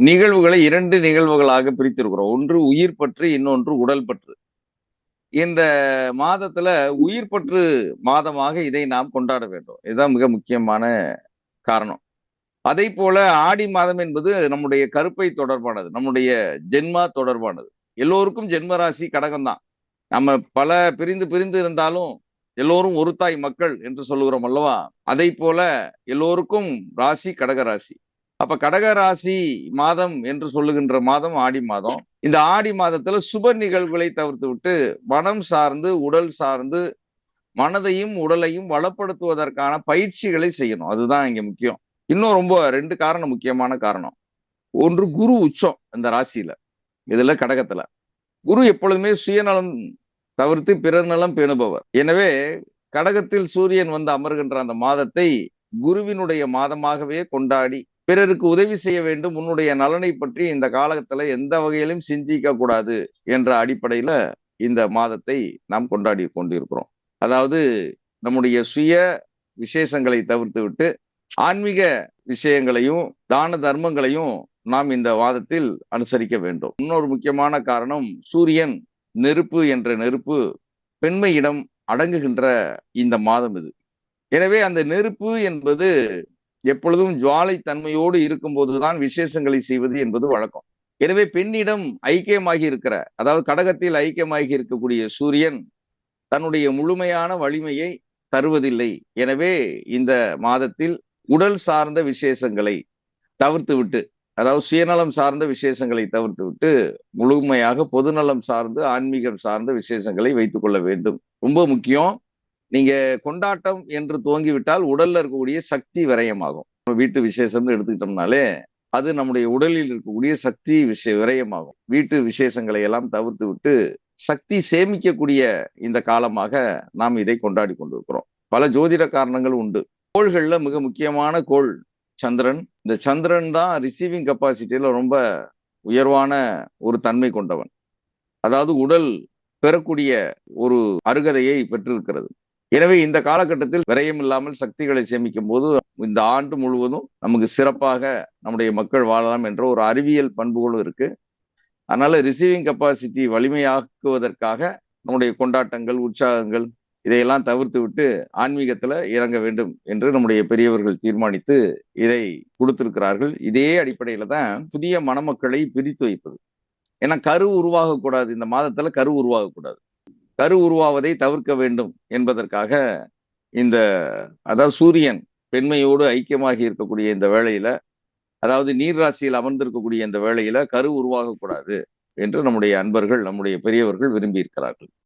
நிகழ்வுகளை இரண்டு நிகழ்வுகளாக பிரித்திருக்கிறோம். ஒன்று உயிர் பற்று இன்னொன்று உடல் பற்று. இந்த மாதத்துல உயிர் பற்று மாதமாக இதை நாம் கொண்டாட வேண்டும். இதுதான் மிக முக்கியமான காரணம். அதே போல ஆடி மாதம் என்பது நம்முடைய கருப்பை தொடர்பானது நம்முடைய ஜென்மா தொடர்பானது. எல்லோருக்கும் ஜென்ம ராசி கடகம் தான் நம்ம பல பிரிந்து பிரிந்து இருந்தாலும் எல்லோரும் ஒரு தாய் மக்கள் என்று சொல்லுகிறோம் அல்லவா? அதை போல எல்லோருக்கும் ராசி கடக ராசி அப்ப கடக ராசி மாதம் என்று சொல்லுகின்ற மாதம் ஆடி மாதம். இந்த ஆடி மாதத்துல சுப நிகழ்வுகளை தவிர்த்து விட்டு மனம் சார்ந்து உடல் சார்ந்து மனதையும் உடலையும் வளப்படுத்துவதற்கான பயிற்சிகளை செய்யணும். அதுதான் இங்க முக்கியம். இன்னும் ரொம்ப ரெண்டு காரணம் முக்கியமான காரணம். ஒன்று குரு உச்சம் இந்த ராசியில இதுல கடகத்துல. குரு எப்பொழுதுமே சுயநலம் தவிர்த்து பிறர் நலம் பேணுபவர். எனவே கடகத்தில் சூரியன் வந்து அமர்கின்ற அந்த மாதத்தை குருவினுடைய மாதமாகவே கொண்டாடி பிறருக்கு உதவி செய்ய வேண்டும் உன்னுடைய நலனை பற்றி இந்த காலத்துல எந்த வகையிலும் சிந்திக்க கூடாது என்ற அடிப்படையில இந்த மாதத்தை நாம் கொண்டாடி கொண்டிருக்கிறோம். அதாவது நம்முடைய சுய விசேஷங்களை தவிர்த்து விட்டு ஆன்மீக விஷயங்களையும் தான தர்மங்களையும் நாம் இந்த வாதத்தில் அனுசரிக்க வேண்டும். இன்னொரு முக்கியமான காரணம் சூரியன் நெருப்பு என்ற நெருப்பு பெண்மையிடம் அடங்குகின்ற இந்த மாதம் இது. எனவே அந்த நெருப்பு என்பது எப்பொழுதும் ஜுவாலை தன்மையோடு இருக்கும்போதுதான் விசேஷங்களை செய்வது என்பது வழக்கம். எனவே பெண்ணிடம் ஐக்கியமாகி இருக்கிற அதாவது கடகத்தில் ஐக்கியமாகி இருக்கக்கூடிய சூரியன் தன்னுடைய முழுமையான வலிமையை தருவதில்லை. எனவே இந்த மாதத்தில் உடல் சார்ந்த விசேஷங்களை தவிர்த்து விட்டு அதாவது சுயநலம் சார்ந்த விசேஷங்களை தவிர்த்து விட்டு முழுமையாக பொதுநலம் சார்ந்து ஆன்மீகம் சார்ந்த விசேஷங்களை வைத்துக்கொள்ள வேண்டும். ரொம்ப முக்கியம். நீங்க கொண்டாட்டம் என்று துவங்கிவிட்டால் உடல்ல இருக்கக்கூடிய சக்தி விரயமாகும். வீட்டு விசேஷம்னு எடுத்துக்கிட்டோம்னாலே அது நம்முடைய உடலில் இருக்கக்கூடிய சக்தி விஷய விரயமாகும். வீட்டு விசேஷங்களை எல்லாம் தவிர்த்து விட்டு சக்தி சேமிக்கக்கூடிய இந்த காலமாக நாம் இதை கொண்டாடி கொண்டிருக்கிறோம். பல ஜோதிட காரணங்கள் உண்டு. கோள்கள்ல மிக முக்கியமான கோள் சந்திரன். இந்த சந்திரன் தான் ரிசீவிங் கெப்பாசிட்டியில ரொம்ப உயர்வான ஒரு தன்மை கொண்டவன். அதாவது உடல் பெறக்கூடிய ஒரு அருகதையை பெற்றிருக்கிறது. எனவே இந்த காலகட்டத்தில் விரயம் இல்லாமல் சக்திகளை சேமிக்கும் போது இந்த ஆண்டு முழுவதும் நமக்கு சிறப்பாக நம்முடைய மக்கள் வாழலாம் என்ற ஒரு அறிவியல் பண்புகளும் இருக்கு. அதனால ரிசீவிங் கெப்பாசிட்டி வலிமையாக்குவதற்காக நம்முடைய கொண்டாட்டங்கள் உற்சாகங்கள் இதையெல்லாம் தவிர்த்து விட்டு ஆன்மீகத்துல இறங்க வேண்டும் என்று நம்முடைய பெரியவர்கள் தீர்மானித்து இதை கொடுத்திருக்கிறார்கள். இதே அடிப்படையில தான் புதிய மணமக்களை பிரித்து வைப்பது. ஏன்னா கரு உருவாகக்கூடாது. இந்த மாதத்துல கரு உருவாகக்கூடாது. கரு உருவாவதை தவிர்க்க வேண்டும் என்பதற்காக இந்த அதாவது சூரியன் பெண்மையோடு ஐக்கியமாகி இருக்கக்கூடிய இந்த வேளையில அதாவது நீர் ராசியில் அமர்ந்திருக்கக்கூடிய இந்த வேளையில கரு உருவாகக்கூடாது என்று நம்முடைய அன்பர்கள் நம்முடைய பெரியவர்கள் விரும்பி இருக்கிறார்கள்